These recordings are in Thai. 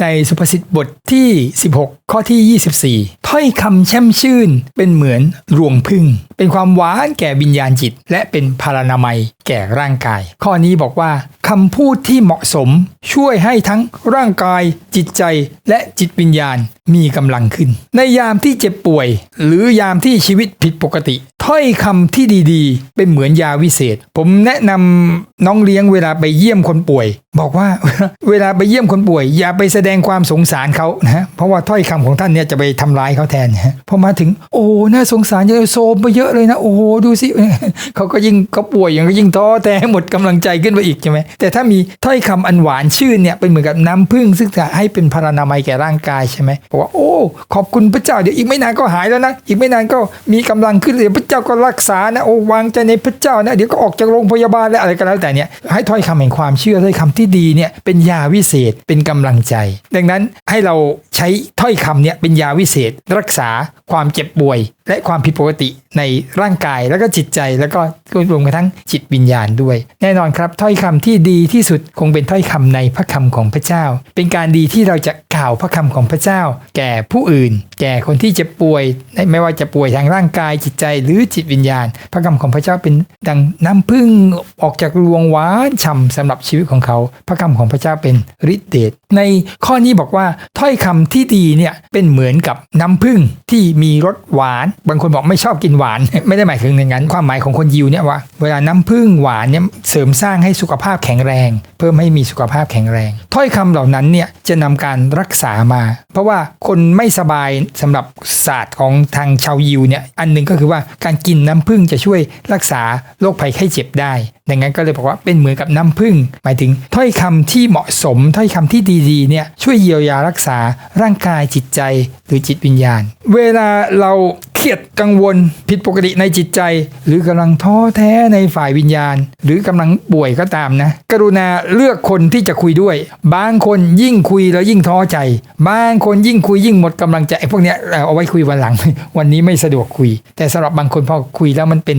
ในสุภาษิตบทที่ 16 ข้อที่ 24 ถ้อยคำแช่มชื่น เป็นเหมือนรวงพึ่ง เป็นความหวานแก่วิญญาณจิต และเป็นพารานามัยแก่ร่างกาย ข้อนี้บอกว่าคำพูดที่เหมาะสม ช่วยให้ทั้งร่างกาย จิตใจและจิตวิญญาณมีกำลังขึ้น ในยามที่เจ็บป่วย หรือยามที่ชีวิตผิดปกติ ถ้อยคำที่ดีๆ เป็นเหมือนยาวิเศษ ผมแนะนำน้องเลี้ยงเวลาไปเยี่ยมคนป่วย บอกว่าเวลาไปเยี่ยมคนป่วย อย่าไปแสดงความสงสารเขานะฮะเพราะว่าถ้อยคำของท่านเนี่ยจะไปทำร้ายเขาแทนพอมาถึงโอ้น่าสงสารเยอะโซมไปเยอะเลยนะ โอ้ดูสิเขาก็ยิ่งเขาป่วยอย่างก็ยิ่งท้อแต่หมดกำลังใจขึ้นไปอีกใช่ไหมแต่ถ้ามีถ้อยคำอันหวานชื่นเนี่ยเป็นเหมือนกับน้ำผึ้งซึ่งจะให้เป็นพารานามัยแก่ร่างกายใช่ไหมบอกว่าโอ้ขอบคุณพระเจ้าเดี๋ยวอีกไม่นานก็หายแล้วนะอีกไม่นานก็มีกำลังขึ้นเดี๋ยวพระเจ้าก็รักษานะโอ้วางใจในพระเจ้านะเดี๋ยวก็ออกจากโรงพยาบาลแล้วอะไรก็แล้วแต่เนี่ยให้ถ้อยคำแห่งความเชื่อถ้อยคำที่ดีเนี่ยเป็นยาวิเศษเป็นกำลังใจ ดังนั้นให้เราใช้ถ้อยคำเนี่ยเป็นยาวิเศษรักษาความเจ็บป่วย และความผิดปกติในร่างกายแล้วก็จิตใจแล้วก็รวมกระทั่งจิตวิญญาณด้วย แน่นอนครับถ้อยคำที่ดีที่สุดคงเป็นถ้อยคำในพระคำของพระเจ้า เป็นการดีที่เราจะกล่าวพระคำของพระเจ้า แก่ผู้อื่น แก่คนที่เจ็บป่วยไม่ว่าจะป่วยทางร่างกายจิตใจหรือจิตวิญญาณ พระคำของพระเจ้าเป็นดังน้ำพึ่งออกจากรวงหวานฉ่ำสำหรับชีวิตของเขา พระคำของพระเจ้าเป็นฤทธิเดชในข้อนี้บอกว่าถ้อยคำที่ดีเนี่ยเป็นเหมือนกับน้ำพึ่งที่มีรสหวาน บางคนบอกไม่ชอบกินหวาน ไม่ได้หมายถึงอย่างนั้น ความหมายของคนยิวเนี่ยว่า เวลาน้ำพึ่งหวานเนี่ยเสริมสร้างให้สุขภาพแข็งแรง เพิ่มให้มีสุขภาพแข็งแรง ถ้อยคำเหล่านั้นเนี่ยจะนำการรักษามา เพราะว่าคนไม่สบายสำหรับศาสตร์ของทางชาวยิวเนี่ยอันหนึ่งก็คือว่าการกินน้ำพึ่งจะช่วยรักษาโรคภัยไข้เจ็บได้ดังนั้นก็เลยบอกว่าเป็นเหมือนกับน้ำพึ่ง หมายถึงถ้อยคำที่เหมาะสมถ้อยคำที่ดีๆเนี่ยช่วยเยียวยารักษาร่างกายจิตใจหรือจิตวิญญาณ เวลาเราเครียดกังวลผิดปกติในจิตใจ หรือกำลังท้อแท้ในฝ่ายวิญญาณ หรือกำลังป่วยก็ตามนะ กรุณาเลือกคนที่จะคุยด้วย บางคนยิ่งคุยแล้วยิ่งท้อใจ บางคนยิ่งคุยยิ่งหมดกำลังใจไอ้พวกเนี้ยเอาไว้คุยวันหลัง วันนี้ไม่สะดวกคุย แต่สำหรับบางคนพอคุยแล้วมันเป็น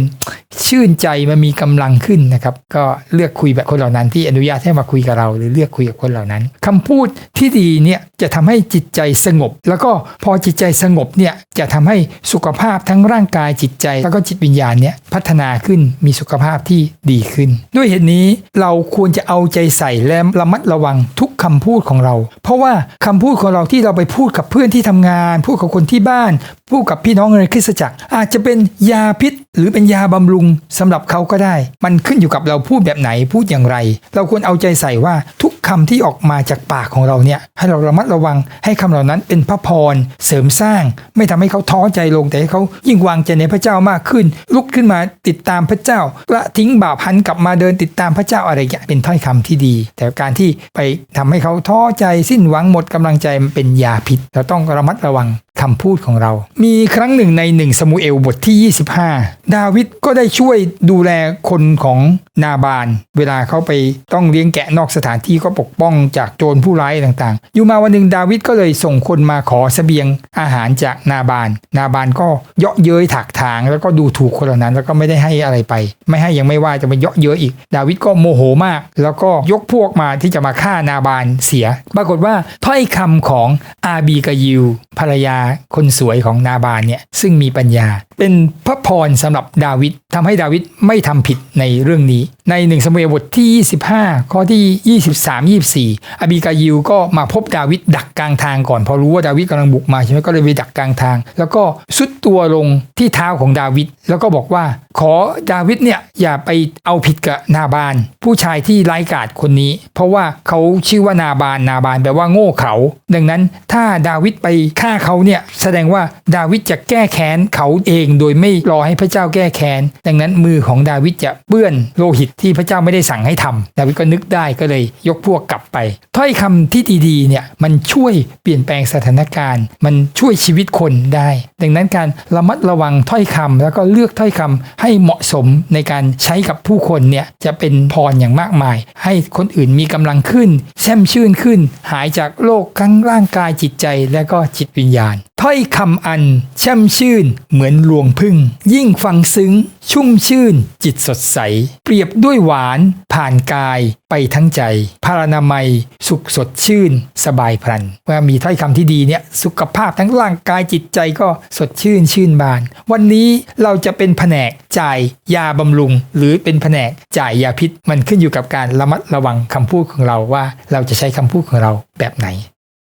ชื่นใจมันมีกำลังขึ้นนะครับ ก็เลือกคุยแบบคนเหล่านั้นที่อนุญาตให้มาคุยกับเรา หรือเลือกคุยกับคนเหล่านั้นคำพูดที่ดีเนี่ยจะทำให้จิตใจสงบ แล้วก็พอจิตใจสงบเนี่ยจะทำให้สุขภาพทั้งร่างกายจิตใจ แล้วก็จิตวิญญาณเนี่ยพัฒนาขึ้นมีสุขภาพที่ดีขึ้น ด้วยเหตุนี้เราควรจะเอาใจใส่และระมัดระวังทุกคำพูดของเรา เพราะว่าคำพูดของเราที่เราไปพูดกับเพื่อนที่ทำงาน พูดกับคนที่บ้าน พูดกับพี่น้องในคริสตจักร อาจจะเป็นยาพิษ หรือเป็นยาบำรุงสำหรับเขาก็ได้ มันขึ้นอยู่กับเราพูดแบบไหนพูดอย่างไร เราควรเอาใจใส่ว่าทุกคำที่ออกมาจากปากของเราเนี่ยให้เราระมัดระวังให้คำเหล่านั้นเป็นพระพรเสริมสร้าง ไม่ทำให้เขาท้อใจลงแต่ให้เขายิ่งวางใจในพระเจ้ามากขึ้น ลุกขึ้นมาติดตามพระเจ้าละทิ้งบาปหันกลับมาเดินติดตามพระเจ้าอะไรอย่างเป็นถ้อยคำที่ดี แต่การที่ไปทำให้เขาท้อใจสิ้นหวังหมดกำลังใจมันเป็นยาพิษเราต้องระมัดระวัง คำพูดของเรา มีครั้งหนึ่งในหนึ่งสมูเอลบทที่ 25 ดาวิดก็ได้ช่วยดูแลคนของนาบาน เวลาเขาไปต้องเลี้ยงแกะนอกสถานที่ก็ปกป้องจากโจรผู้ร้ายต่างๆ อยู่มาวันหนึ่งดาวิดก็เลยส่งคนมาขอเสบียงอาหารจากนาบาน นาบานก็เยาะเย้ยถักถาง แล้วก็ดูถูกคนเหล่านั้น แล้วก็ไม่ได้ให้อะไรไป ไม่ให้ยังไม่ว่าจะไปเยาะเย้ยอีก ดาวิดก็โมโหมาก แล้วก็ยกพวกมาที่จะมาฆ่านาบานเสีย ปรากฏว่าถ้อยคำของอาบีกายิวภรรยาคนสวยของนาบานเนี่ยซึ่งมีปัญญา เป็นพระพรสำหรับดาวิดทำให้ดาวิดไม่ทำผิดในเรื่องนี้ ในหนึ่งสมัยบทที่ 25 ข้อที่ 23 24อาบีกายิวก็มาพบดาวิดดักกลางทางก่อน พอรู้ว่าดาวิดกำลังบุกมาใช่ไหมก็เลยไปดักกลางทาง แล้วก็สุดตัวลงที่เท้าของดาวิดแล้วก็บอกว่า ขอดาวิดเนี่ยอย่าไปเอาผิดกับนาบาน ผู้ชายที่ไร้กาจคนนี้ เพราะว่าเขาชื่อว่านาบานนาบานแปลว่าโง่เขา ดังนั้นถ้าดาวิดไปฆ่าเขาเนี่ยแสดงว่าดาวิดจะแก้แค้นเขาเองโดยไม่รอให้พระเจ้าแก้แค้นดังนั้นมือของดาวิดจะเปื้อนโลหิตที่พระเจ้าไม่ได้สั่งให้ทำดาวิดก็นึกได้ก็เลยยกพวกกลับไปถ้อยคำที่ดีๆเนี่ยมันช่วยเปลี่ยนแปลงสถานการณ์ มันช่วยชีวิตคนได้ ดังนั้นการระมัดระวังถ้อยคำแล้วก็เลือกถ้อยคำให้เหมาะสมในการใช้กับผู้คนเนี่ยจะเป็นพรอย่างมากมาย ให้คนอื่นมีกำลังขึ้น แช่มชื่นขึ้น หายจากโรคทั้งร่างกายจิตใจและก็จิตวิญญาณ ถ้อยคำอันแช่มชื่นเหมือนรวงพึ่ง ยิ่งฟังซึ้ง ชุ่มชื่น จิตสดใส เปรียบด้วยหวาน ผ่านกายไปทั้งใจ พารานามัย สุขสดชื่น สบายพลันว่ามีถ้อยคำที่ดีเนี่ยสุขภาพทั้งร่างกายจิตใจก็สดชื่นชื่นบาน วันนี้เราจะเป็นแผนกจ่ายยาบำรุง หรือเป็นแผนกจ่ายยาพิษ มันขึ้นอยู่กับการระมัดระวังคำพูดของเราว่า เราจะใช้คำพูดของเราแบบไหน